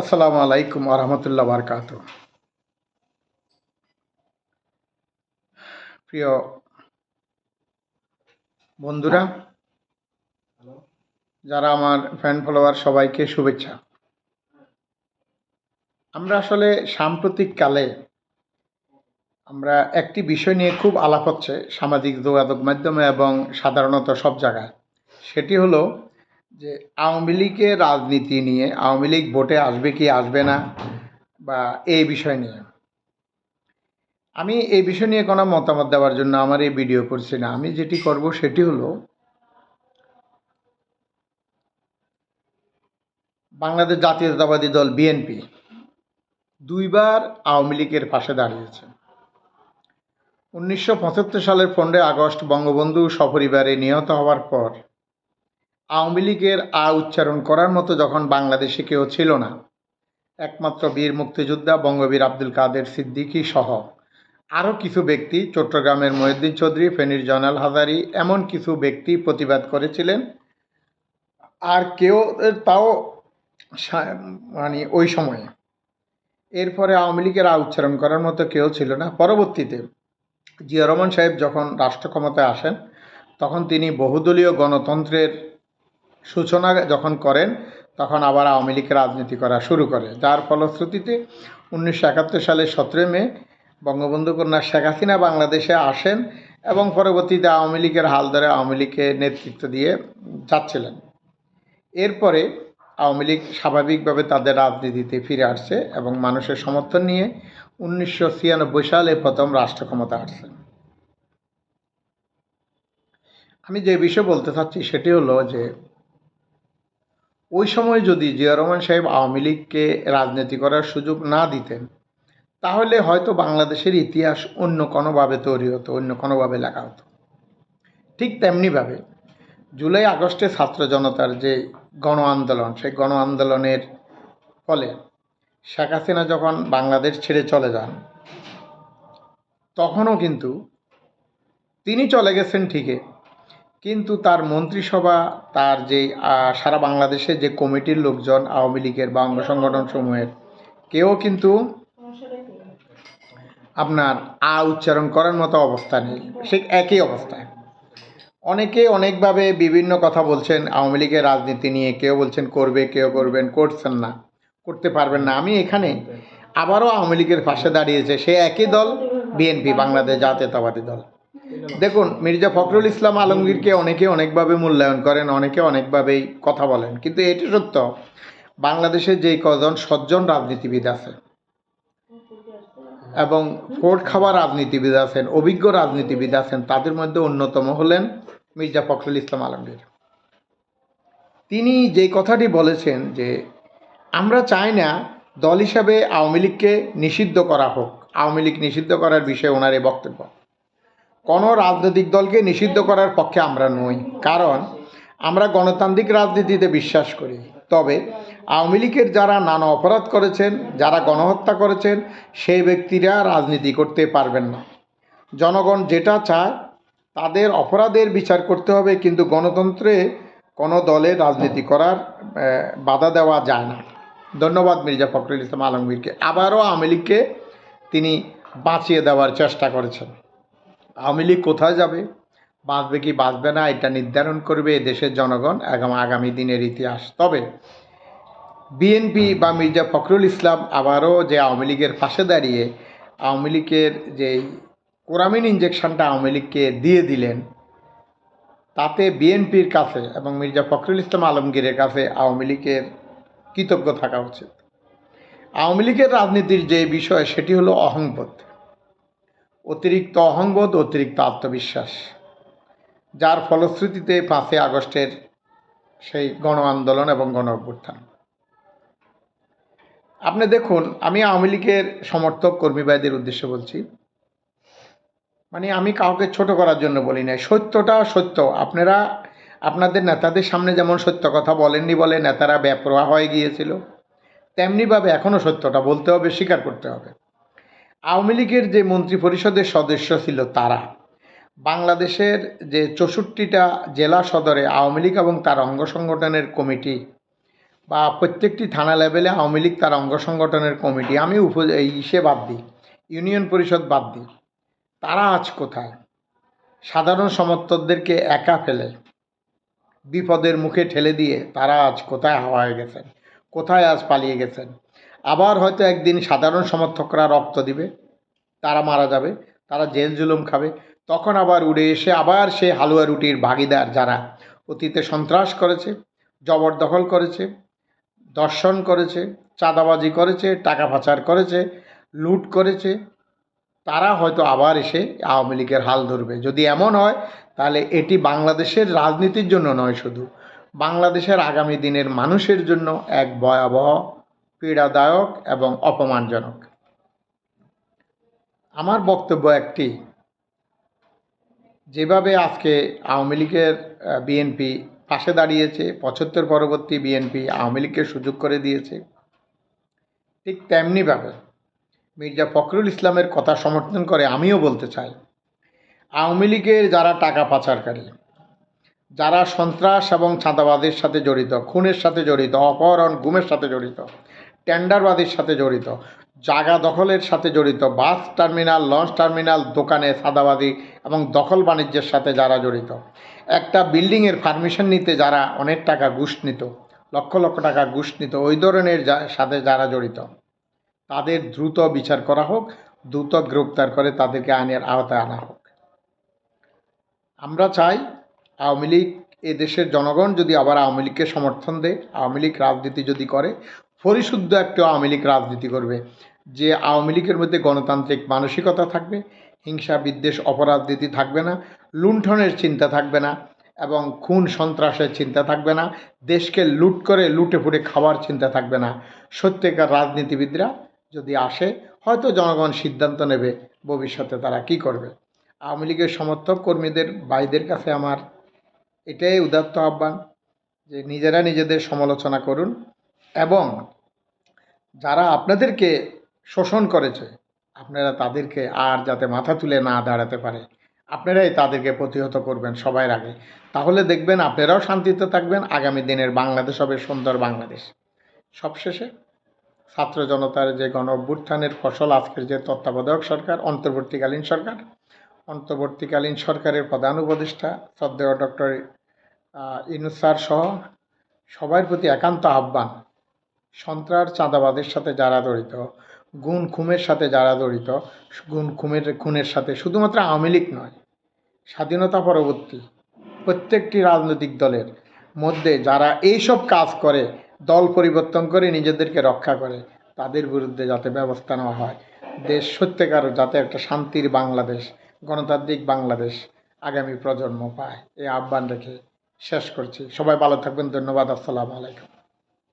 আসসালামু আলাইকুম আরহামতুল্লাহ বারকাত প্রিয় বন্ধুরা, যারা আমার ফ্যান ফলোয়ার সবাইকে শুভেচ্ছা। আমরা আসলে সাম্প্রতিক কালে আমরা একটি বিষয় নিয়ে খুব আলাপ হচ্ছে সামাজিক যোগাযোগ মাধ্যমে এবং সাধারণত সব জায়গায়। সেটি হলো যে আওয়ামী লীগের রাজনীতি নিয়ে, আওয়ামী লীগ ভোটে আসবে কি আসবে না, বা এই বিষয় নিয়ে। আমি এই বিষয় নিয়ে কোনো মতামত দেওয়ার জন্য আমার এই ভিডিও করছি না। আমি যেটি করব সেটি হলো, বাংলাদেশ জাতীয়তাবাদী দল বিএনপি দুইবার আওয়ামী লীগের পাশে দাঁড়িয়েছে। উনিশশো পঁচাত্তর সালের পনেরোই আগস্ট বঙ্গবন্ধু সপরিবারে নিহত হওয়ার পর আওয়ামী লীগের আ উচ্চারণ করার মতো যখন বাংলাদেশে কেউ ছিল না, একমাত্র বীর মুক্তিযোদ্ধা বঙ্গবীর আব্দুল কাদের সিদ্দিকী সহ আরও কিছু ব্যক্তি চট্টগ্রামের মহিউদ্দিন চৌধুরী, ফেনীর জয়নাল হাজারি, এমন কিছু ব্যক্তি প্রতিবাদ করেছিলেন। আর কেউ তাও মানে ওই সময়ে। এরপরে আওয়ামী লীগের আ উচ্চারণ করার মতো কেউ ছিল না। পরবর্তীতে জিয়া রহমান সাহেব যখন রাষ্ট্র ক্ষমতায় আসেন, তখন তিনি বহুদলীয় গণতন্ত্রের সূচনা যখন করেন, তখন আবার আওয়ামী লীগ রাজনীতি করা শুরু করে। যার ফলশ্রুতিতে উনিশশো একাত্তর সালের সতেরোই মে বঙ্গবন্ধু কন্যা শেখ হাসিনা বাংলাদেশে আসেন এবং পরবর্তীতে আওয়ামী লীগের হাল ধরে আওয়ামী লীগকে নেতৃত্ব দিয়ে যাচ্ছিলেন। এরপরে আওয়ামী লীগ স্বাভাবিকভাবে তাদের রাজনীতিতে ফিরে আসছে এবং মানুষের সমর্থন নিয়ে উনিশশো ছিয়ানব্বই সালে প্রথম রাষ্ট্র ক্ষমতা আসছে। আমি যে বিষয় বলতে চাচ্ছি সেটি হলো যে ওই সময় যদি জিয়া রহমান সাহেব আওয়ামী লীগকে রাজনীতি করার সুযোগ না দিতেন, তাহলে হয়তো বাংলাদেশের ইতিহাস অন্য কোনোভাবে তৈরি হতো, অন্য কোনোভাবে লেখা হতো। ঠিক তেমনিভাবে জুলাই আগস্টে ছাত্র জনতার যে গণ আন্দোলন, সেই গণ আন্দোলনের ফলে শেখ হাসিনা যখন বাংলাদেশ ছেড়ে চলে যান, তখনও কিন্তু তিনি চলে গেছেন ঠিকই। কিন্তু তার মন্ত্রিসভা, তার যে সারা বাংলাদেশে যে কমিটির লোকজন আওয়ামী লীগের বা অঙ্গ সংগঠন সমূহের কেউ কিন্তু আপনার আ উচ্চারণ করার মতো অবস্থা নেই। সে একই অবস্থায়। অনেকে অনেকভাবে বিভিন্ন কথা বলছেন, আওয়ামী লীগের রাজনীতি নিয়ে কেউ বলছেন, করবে, কেউ করবেন, করছেন না, করতে পারবেন না। আমি এখানে আবারও আওয়ামী লীগের পাশে দাঁড়িয়েছে। সে একই দল, বিএনপি, বাংলাদেশ জাতীয়তাবাদী দল। দেখুন, মির্জা ফখরুল ইসলাম আলমগীরকে অনেকে অনেকভাবে মূল্যায়ন করেন, অনেকে অনেকভাবেই কথা বলেন, কিন্তু এটি সত্য, বাংলাদেশে যেই কজন সজ্জন রাজনীতিবিদ আছে এবং ভোট খাওয়া রাজনীতিবিদ আছেন, অভিজ্ঞ রাজনীতিবিদ আছেন, তাদের মধ্যে অন্যতম হলেন মির্জা ফখরুল ইসলাম আলমগীর। তিনি যে কথাটি বলেছেন যে, আমরা চাই না দল হিসাবে আওয়ামী লীগকে নিষিদ্ধ করা হোক। আওয়ামী লীগ নিষিদ্ধ করার বিষয়ে ওনার এই বক্তব্য। কোনো রাজনৈতিক দলকে নিষিদ্ধ করার পক্ষে আমরা নই, কারণ আমরা গণতান্ত্রিক রাজনীতিতে বিশ্বাস করি। তবে আওয়ামী লীগের যারা নানা অপরাধ করেছেন, যারা গণহত্যা করেছেন, সেই ব্যক্তিরা রাজনীতি করতে পারবেন না। জনগণ যেটা চায়, তাদের অপরাধের বিচার করতে হবে, কিন্তু গণতন্ত্রে কোনো দলের রাজনীতি করার বাধা দেওয়া যায় না। ধন্যবাদ মির্জা ফখরুল ইসলাম আলমগীরকে। আবারও আওয়ামী লীগকে তিনি বাঁচিয়ে দেওয়ার চেষ্টা করেছেন। আওয়ামী লীগ কোথায় যাবে? বাঁচবে কি বাঁচবে না এটা নির্ধারণ করবে দেশের জনগণ আগাম আগামী দিনের ইতিহাস। তবে বিএনপি বা মির্জা ফখরুল ইসলাম আবারও যে আওয়ামী লীগের পাশে দাঁড়িয়ে আওয়ামী লীগের যে কোরামিন ইঞ্জেকশনটা আওয়ামী লীগকে দিয়ে দিলেন, তাতে বিএনপির কাছে এবং মির্জা ফখরুল ইসলাম আলমগীরের কাছে আওয়ামী লীগের কৃতজ্ঞ থাকা উচিত। আওয়ামী লীগের রাজনীতির যে বিষয়, সেটি হলো অহংবোধ। অতিরিক্ত অহংবোধ, অতিরিক্ত আত্মবিশ্বাস। যার ফলশ্রুতিতে পাঁচই আগস্টের সেই গণ আন্দোলন এবং গণ অভ্যুত্থান আপনি দেখুন, আমি আওয়ামী লীগের সমর্থক, কর্মী ভাইদের উদ্দেশ্যে বলছি। মানে আমি কাউকে ছোট করার জন্য বলি না সত্যটা সত্য। আপনারা, আপনাদের নেতাদের সামনে যেমন সত্য কথা বলেননি বলে নেতারা বেপরোয়া হয়ে গিয়েছিল, তেমনিভাবে এখনও সত্যটা বলতে হবে, স্বীকার করতে হবে। আওয়ামী লীগের যে মন্ত্রী পরিষদের সদস্য ছিল তারা, বাংলাদেশের যে চৌষট্টিটা জেলা সদরে আওয়ামী লীগ এবং তার অঙ্গ সংগঠনের কমিটি বা প্রত্যেকটি থানা লেভেলে আওয়ামী লীগ তার অঙ্গ সংগঠনের কমিটি, আমি উপ ইসে বাদ দিই, ইউনিয়ন পরিষদ বাদ দিই, তারা আজ কোথায়? সাধারণ সমর্থকদেরকে একা ফেলে, বিপদের মুখে ঠেলে দিয়ে তারা আজ কোথায় হাওয়া হয়ে গেছেন? কোথায় আজ পালিয়ে গেছেন? আবার হয়তো একদিন সাধারণ সমর্থকরা রক্ত দিবে, তারা মারা যাবে, তারা জেল জুলুম খাবে। তখন আবার উড়ে এসে আবার সে হালুয়া রুটির ভাগিদার যারা অতীতে সন্ত্রাস করেছে, জবরদখল করেছে, দর্শন করেছে, চাঁদাবাজি করেছে, টাকা পাচার করেছে, লুট করেছে, তারা হয়তো আবার এসে আওয়ামী লীগের হাল ধরবে। যদি এমন হয়, তাহলে এটি বাংলাদেশের রাজনীতির জন্য নয় শুধু, বাংলাদেশের আগামী দিনের মানুষের জন্য এক ভয়াবহ পীড়াদায়ক এবং অপমানজনক। আমার বক্তব্য একটি, যেভাবে আজকে আওয়ামী লীগের বিএনপি পাশে দাঁড়িয়েছে, পঁচাত্তর পরবর্তী বিএনপি আওয়ামী লীগকে সুযোগ করে দিয়েছে, ঠিক তেমনিভাবে মির্জা ফখরুল ইসলামের কথা সমর্থন করে আমিও বলতে চাই, আওয়ামী লীগের যারা টাকা পাচারকারী, যারা সন্ত্রাস এবং ছাঁদাবাদের সাথে জড়িত, খুনের সাথে জড়িত, অপহরণ, গুমের সাথে জড়িত টেন্ডারবাদের সাথে জড়িত জায়গা দখলের সাথে জড়িত, বাস টার্মিনাল, লঞ্চ টার্মিনাল, দোকানে সাদাবাদি এবং দখল বাণিজ্যের সাথে যারা জড়িত। একটা বিল্ডিংয়ের পারমিশন নিতে যারা অনেক টাকা ঘুষ নিত, লক্ষ লক্ষ টাকা ঘুষ নিত, ওই ধরনের সাথে যারা জড়িত। তাদের দ্রুত বিচার করা হোক, দ্রুত গ্রেপ্তার করে তাদেরকে আইনের আওতায় আনা হোক। আমরা চাই আওয়ামী লীগ, এ দেশের জনগণ যদি আবার আওয়ামী লীগকে সমর্থন দেয়, আওয়ামী লীগ রাজনীতি যদি করে পরিশুদ্ধ একটা আওয়ামী লীগ রাজনীতি করবে, যে আওয়ামী লীগের মধ্যে গণতান্ত্রিক মানসিকতা থাকবে, হিংসা, বিদ্বেষ, অপরাজনীতি থাকবে না, লুণ্ঠনের চিন্তা থাকবে না, এবং খুন, সন্ত্রাসের চিন্তা থাকবে না, দেশকে লুট করে লুটে ফুটে খাওয়ার চিন্তা থাকবে না। সত্যিকার রাজনীতিবিদরা যদি আসে, হয়তো জনগণ সিদ্ধান্ত নেবে ভবিষ্যতে তারা কি করবে। আওয়ামী লীগের সমর্থক কর্মীদের, ভাইদের কাছে আমার এটাই উদাত্ত আহ্বান, যে নিজেরা নিজেদের সমালোচনা করুন এবং যারা আপনাদেরকে শোষণ করেছে, আপনারা তাদেরকে আর যাতে মাথা তুলে না দাঁড়াতে পারে, আপনারাই তাদেরকে প্রতিহত করবেন সবার আগে। তাহলে দেখবেন আপনারাও শান্তিতে থাকবেন, আগামী দিনের বাংলাদেশ হবে সুন্দর বাংলাদেশ। সবশেষে ছাত্র জনতার যে গণ অভ্যুত্থানের ফসল, আজকের যে তত্ত্বাবধায়ক সরকার, অন্তর্বর্তীকালীন সরকার, অন্তর্বর্তীকালীন সরকারের প্রধান উপদেষ্টা, শ্রদ্ধেয় ডক্টর ইনুস স্যার সহ সবার প্রতি একান্ত আহ্বান। সন্ত্রাস চাঁদাবাদের সাথে যারা জড়িত, গুণ খুমের সাথে যারা জড়িত, গুণ খুমের, খুনের সাথে শুধুমাত্র আওয়ামী লীগ নয়, স্বাধীনতা পরবর্তী প্রত্যেকটি রাজনৈতিক দলের মধ্যে যারা এইসব কাজ করে, দল পরিবর্তন করে নিজেদেরকে রক্ষা করে, তাদের বিরুদ্ধে যাতে ব্যবস্থা নেওয়া হয়। দেশ সত্যিকার যাতে একটা শান্তির বাংলাদেশ, গণতান্ত্রিক বাংলাদেশ আগামী প্রজন্ম পায়। এই আহ্বান রেখে শেষ করছি। সবাই ভালো থাকবেন। ধন্যবাদ। আসসালামু আলাইকুম।